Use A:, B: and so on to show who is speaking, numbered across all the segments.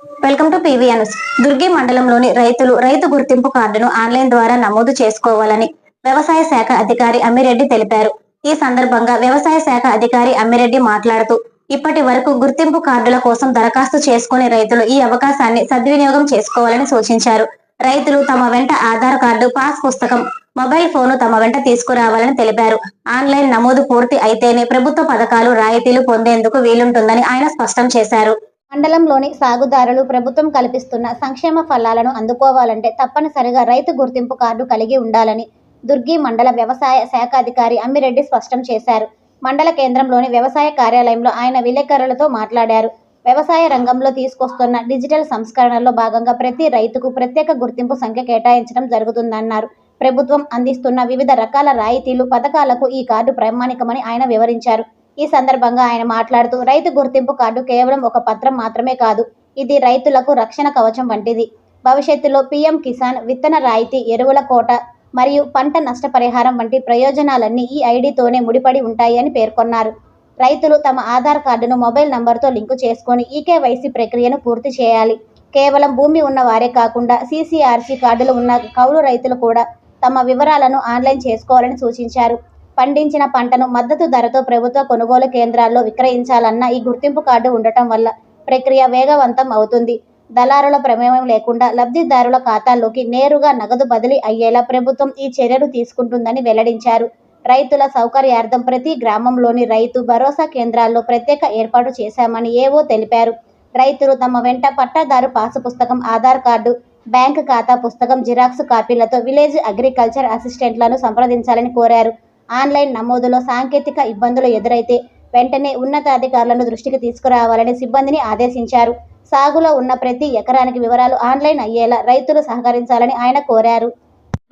A: Welcome to PVNS Durgi మండలంలోని రైతులు రైతు గుర్తింపు కార్డును ఆన్లైన్ ద్వారా నమోదు చేసుకోవాలని వ్యవసాయ శాఖ అధికారి అమ్మిరెడ్డి తెలిపారు. ఈ సందర్భంగా వ్యవసాయ శాఖ అధికారి అమ్మిరెడ్డి మాట్లాడుతూ ఇప్పటి వరకు గుర్తింపు కార్డుల కోసం దరఖాస్తు చేసుకునే రైతులు ఈ అవకాశాన్ని సద్వినియోగం చేసుకోవాలని సూచించారు. రైతులు తమ వెంట ఆధార్ కార్డు పాస్ పుస్తకం మొబైల్ ఫోను తమ వెంట తీసుకురావాలని తెలిపారు. ఆన్లైన్ నమోదు పూర్తి అయితేనే ప్రభుత్వ పథకాలు రాయితీలు పొందేందుకు వీలుంటుందని ఆయన స్పష్టం చేశారు.
B: మండలంలోని సాగుదారులు ప్రభుత్వం కల్పిస్తున్న సంక్షేమ ఫలాలను అందుకోవాలంటే తప్పనిసరిగా రైతు గుర్తింపు కార్డు కలిగి ఉండాలని దుర్గి మండల వ్యవసాయ శాఖాధికారి అమ్మిరెడ్డి స్పష్టం చేశారు. మండల కేంద్రంలోని వ్యవసాయ కార్యాలయంలో ఆయన విలేకరులతో మాట్లాడారు. వ్యవసాయ రంగంలో తీసుకొస్తున్న డిజిటల్ సంస్కరణలో భాగంగా ప్రతి రైతుకు ప్రత్యేక గుర్తింపు సంఖ్య కేటాయించడం జరుగుతుందన్నారు. ప్రభుత్వం అందిస్తున్న వివిధ రకాల రాయితీలు పథకాలకు ఈ కార్డు ప్రామాణికమని ఆయన వివరించారు. ఈ సందర్భంగా ఆయన మాట్లాడుతూ రైతు గుర్తింపు కార్డు కేవలం ఒక పత్రం మాత్రమే కాదు ఇది రైతులకు రక్షణ కవచం వంటిది. భవిష్యత్తులో పీఎం కిసాన్ విత్తన రాయితీ ఎరువుల కోట మరియు పంట నష్టపరిహారం వంటి ప్రయోజనాలన్నీ ఈ ఐడితోనే ముడిపడి ఉంటాయి అని పేర్కొన్నారు. రైతులు తమ ఆధార్ కార్డును మొబైల్ నంబర్తో లింకు చేసుకొని ఈకేవైసీ ప్రక్రియను పూర్తి చేయాలి. కేవలం భూమి ఉన్న వారే కాకుండా సీసీఆర్సీ కార్డులు ఉన్న కౌలు రైతులు కూడా తమ వివరాలను ఆన్లైన్ చేసుకోవాలని సూచించారు. పండించిన పంటను మద్దతు ధరతో ప్రభుత్వ కొనుగోలు కేంద్రాల్లో విక్రయించాలన్న ఈ గుర్తింపు కార్డు ఉండటం వల్ల ప్రక్రియ వేగవంతం అవుతుంది. దళారుల ప్రమేయం లేకుండా లబ్ధిదారుల ఖాతాల్లోకి నేరుగా నగదు బదిలీ అయ్యేలా ప్రభుత్వం ఈ చర్యలు తీసుకుంటుందని వెల్లడించారు. రైతుల సౌకర్యార్థం ప్రతి గ్రామంలోని రైతు భరోసా కేంద్రాల్లో ప్రత్యేక ఏర్పాటు చేశామని ఏవో తెలిపారు. రైతులు తమ వెంట పట్టాదారు పాసు పుస్తకం ఆధార్ కార్డు బ్యాంక్ ఖాతా పుస్తకం జిరాక్స్ కాపీలతో విలేజ్ అగ్రికల్చర్ అసిస్టెంట్లను సంప్రదించాలని కోరారు. ఆన్లైన్ నమోదులో సాంకేతిక ఇబ్బందులు ఎదురైతే వెంటనే ఉన్నతాధికారులను దృష్టికి తీసుకురావాలని సిబ్బందిని ఆదేశించారు. సాగులో ఉన్న ప్రతి ఎకరానికి వివరాలు ఆన్లైన్ అయ్యేలా రైతులు సహకరించాలని ఆయన కోరారు.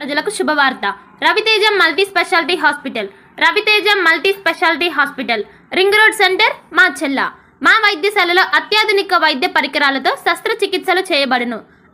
C: ప్రజలకు శుభవార్త. Ravi Teja multi speciality hospital. Ravi Teja multi speciality hospital. Ring road centre మా చెల్ల. మా వైద్యశాలలో అత్యాధునిక వైద్య పరికరాలతో శస్త్రచికిత్సలు చేయబడును.